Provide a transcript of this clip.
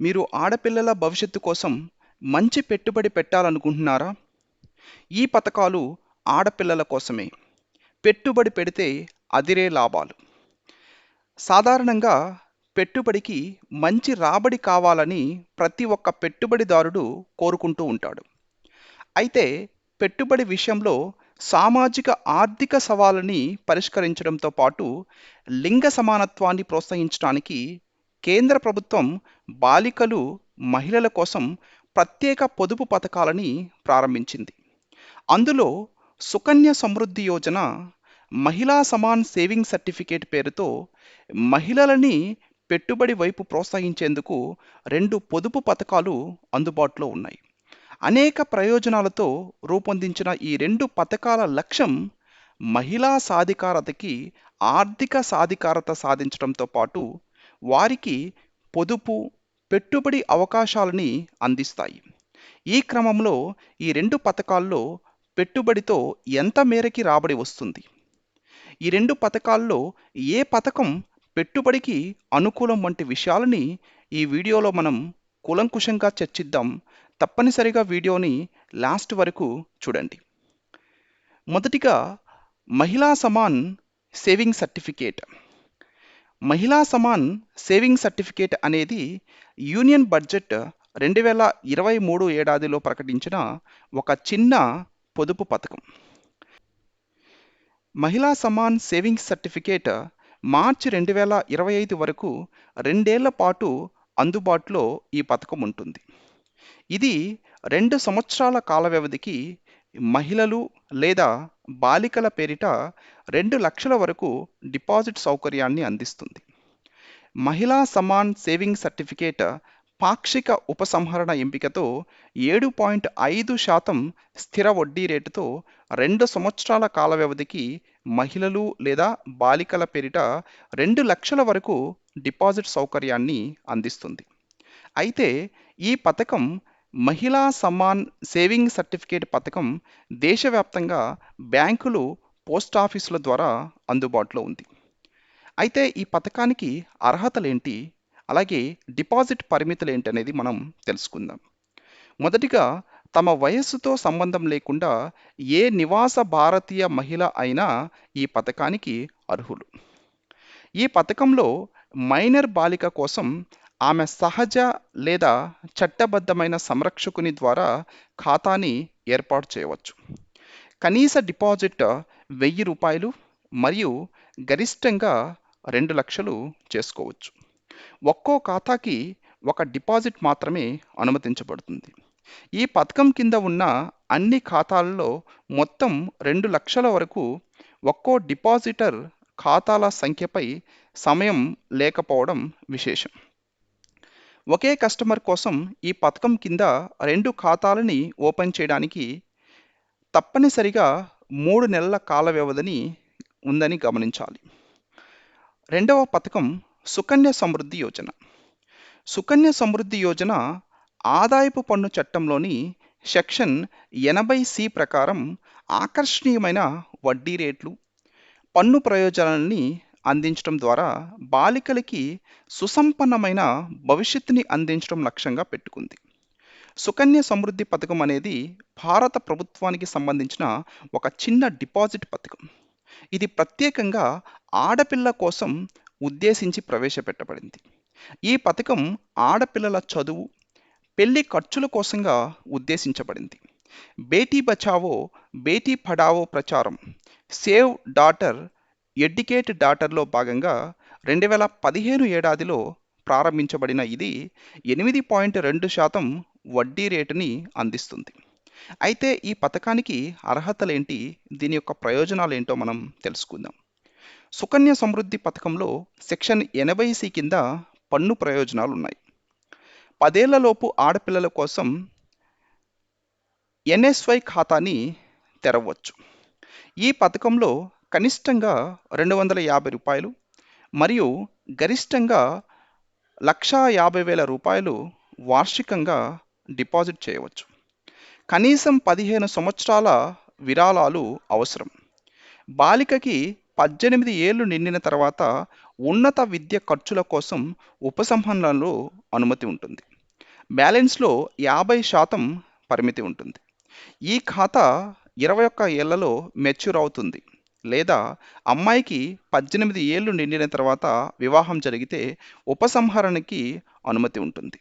మీరు ఆడపిల్లల భవిష్యత్తు కోసం మంచి పెట్టుబడి పెట్టాలనుకుంటున్నారా? ఈ పథకాలు ఆడపిల్లల కోసమే. పెట్టుబడి పెడితే అదిరే లాభాలు. సాధారణంగా పెట్టుబడికి మంచి రాబడి కావాలని ప్రతి ఒక్క పెట్టుబడిదారుడు కోరుకుంటూ ఉంటాడు. అయితే పెట్టుబడి విషయంలో సామాజిక ఆర్థిక సవాళ్ళని పరిష్కరించడంతో పాటు లింగ సమానత్వాన్ని ప్రోత్సహించడానికి కేంద్ర ప్రభుత్వం బాలికలు మహిళల కోసం ప్రత్యేక పొదుపు పథకాలని ప్రారంభించింది. అందులో సుకన్య సమృద్ధి యోజన మహిళా సమాన్ సేవింగ్ సర్టిఫికేట్ పేరుతో మహిళలని పెట్టుబడి వైపు ప్రోత్సహించేందుకు రెండు పొదుపు పథకాలు అందుబాటులో ఉన్నాయి. అనేక ప్రయోజనాలతో రూపొందించిన ఈ రెండు పథకాల లక్ష్యం మహిళా సాధికారతకి ఆర్థిక సాధికారత సాధించడంతో పాటు వారికి పొదుపు పెట్టుబడి అవకాశాలని అందిస్తాయి. ఈ క్రమంలో ఈ రెండు పథకాల్లో పెట్టుబడితో ఎంత మేరకి రాబడి వస్తుంది? ఈ రెండు పథకాల్లో ఏ పథకం పెట్టుబడికి అనుకూలం వంటి విషయాలని ఈ వీడియోలో మనం కూలంకుషంగా చర్చిద్దాం. తప్పనిసరిగా వీడియోని లాస్ట్ వరకు చూడండి. మొదటిగా మహిళా Samman saving certificate. Mahila Samman saving certificate అనేది యూనియన్ బడ్జెట్ రెండు వేల ఇరవై మూడు ఏడాదిలో ప్రకటించిన ఒక చిన్న పొదుపు పథకం. మహిళా సమాన్ సేవింగ్స్ సర్టిఫికేట్ మార్చి రెండు వేల ఇరవై ఐదు వరకు రెండేళ్ళ పాటు అందుబాటులో ఈ పథకం ఉంటుంది. ఇది రెండు సంవత్సరాల కాల వ్యవధికి మహిళలు లేదా బాలికల పేరిట రెండు లక్షల వరకు డిపాజిట్ సౌకర్యాన్ని అందిస్తుంది. మహిళా సమాన్ సేవింగ్ సర్టిఫికేట్ పాక్షిక ఉపసంహరణ ఎంపికతో ఏడు పాయింట్ ఐదు శాతం స్థిర వడ్డీ రేటుతో రెండు సంవత్సరాల కాల వ్యవధికి మహిళలు లేదా బాలికల పేరిట రెండు లక్షల వరకు డిపాజిట్ సౌకర్యాన్ని అందిస్తుంది. అయితే ఈ పథకం మహిళా సమ్మాన్ సేవింగ్ సర్టిఫికేట్ పథకం దేశవ్యాప్తంగా బ్యాంకులు పోస్ట్ ఆఫీసుల ద్వారా అందుబాటులో ఉంది. అయితే ఈ పథకానికి అర్హతలేంటి? అలాగే డిపాజిట్ పరిమితులు ఏంటనేది అనేది మనం తెలుసుకుందాం. మొదటిగా తమ వయస్సుతో సంబంధం లేకుండా ఏ నివాస భారతీయ మహిళ అయినా ఈ పథకానికి అర్హులు. ఈ పథకంలో మైనర్ బాలిక కోసం ఆమె సహజ లేదా చట్టబద్ధమైన సంరక్షకుని ద్వారా ఖాతాని ఏర్పాటు చేయవచ్చు. కనీస డిపాజిట్ వెయ్యి రూపాయలు మరియు గరిష్టంగా రెండు లక్షలు చేసుకోవచ్చు. ఒక్కో ఖాతాకి ఒక డిపాజిట్ మాత్రమే అనుమతించబడుతుంది. ఈ పథకం కింద ఉన్న అన్ని ఖాతాలలో మొత్తం రెండు లక్షల వరకు ఒక్కో డిపాజిటర్ ఖాతాల సంఖ్యపై సమయం లేకపోవడం విశేషం. ఒకే కస్టమర్ కోసం ఈ పథకం కింద రెండు ఖాతాలని ఓపెన్ చేయడానికి తప్పనిసరిగా మూడు నెలల కాల వ్యవధిని ఉందని గమనించాలి. రెండవ పథకం సుకన్య సమృద్ధి యోజన. సుకన్య సమృద్ధి యోజన ఆదాయపు పన్ను చట్టంలోని సెక్షన్ ఎనభై సి ప్రకారం ఆకర్షణీయమైన వడ్డీ రేట్లు పన్ను ప్రయోజనాలని అందించడం ద్వారా బాలికలకి సుసంపన్నమైన భవిష్యత్తుని అందించడం లక్ష్యంగా పెట్టుకుంది. సుకన్య సమృద్ధి పథకం అనేది భారత ప్రభుత్వానికి సంబంధించిన ఒక చిన్న డిపాజిట్ పథకం. ఇది ప్రత్యేకంగా ఆడపిల్ల కోసం ఉద్దేశించి ప్రవేశపెట్టబడింది. ఈ పథకం ఆడపిల్లల చదువు పెళ్ళి ఖర్చుల కోసంగా ఉద్దేశించబడింది. బేటీ బచావో బేటీ పడావో ప్రచారం సేవ్ డాటర్ ఎడ్యుకేట్ డాటర్లో భాగంగా రెండు వేల పదిహేను ఏడాదిలో ప్రారంభించబడిన ఇది ఎనిమిది పాయింట్ రెండు శాతం వడ్డీ రేటుని అందిస్తుంది. అయితే ఈ పథకానికి అర్హతలేంటి? దీని యొక్క ప్రయోజనాలు ఏంటో మనం తెలుసుకుందాం. సుకన్య సమృద్ధి పథకంలో సెక్షన్ ఎనభై సి కింద పన్ను ప్రయోజనాలు ఉన్నాయి పదేళ్ళలోపు ఆడపిల్లల కోసం ఎన్ఎస్వై ఖాతాని తెరవచ్చు. ఈ పథకంలో కనిష్టంగా రెండు వందల యాభై రూపాయలు మరియు గరిష్టంగా లక్షా యాభై వేల రూపాయలు వార్షికంగా డిపాజిట్ చేయవచ్చు. కనీసం పదిహేను సంవత్సరాల విరాళాలు అవసరం. బాలికకి పద్దెనిమిది ఏళ్ళు నిండిన తర్వాత ఉన్నత విద్య ఖర్చుల కోసం ఉపసంహరణలో అనుమతి ఉంటుంది. బ్యాలెన్స్లో యాభై శాతం పరిమితి ఉంటుంది. ఈ ఖాతా ఇరవై ఒక్క ఏళ్ళలో మెచ్యూర్ అవుతుంది. లేదా అమ్మాయికి పద్దెనిమిది ఏళ్ళు నిండిన తర్వాత వివాహం జరిగితే ఉపసంహరణకి అనుమతి ఉంటుంది.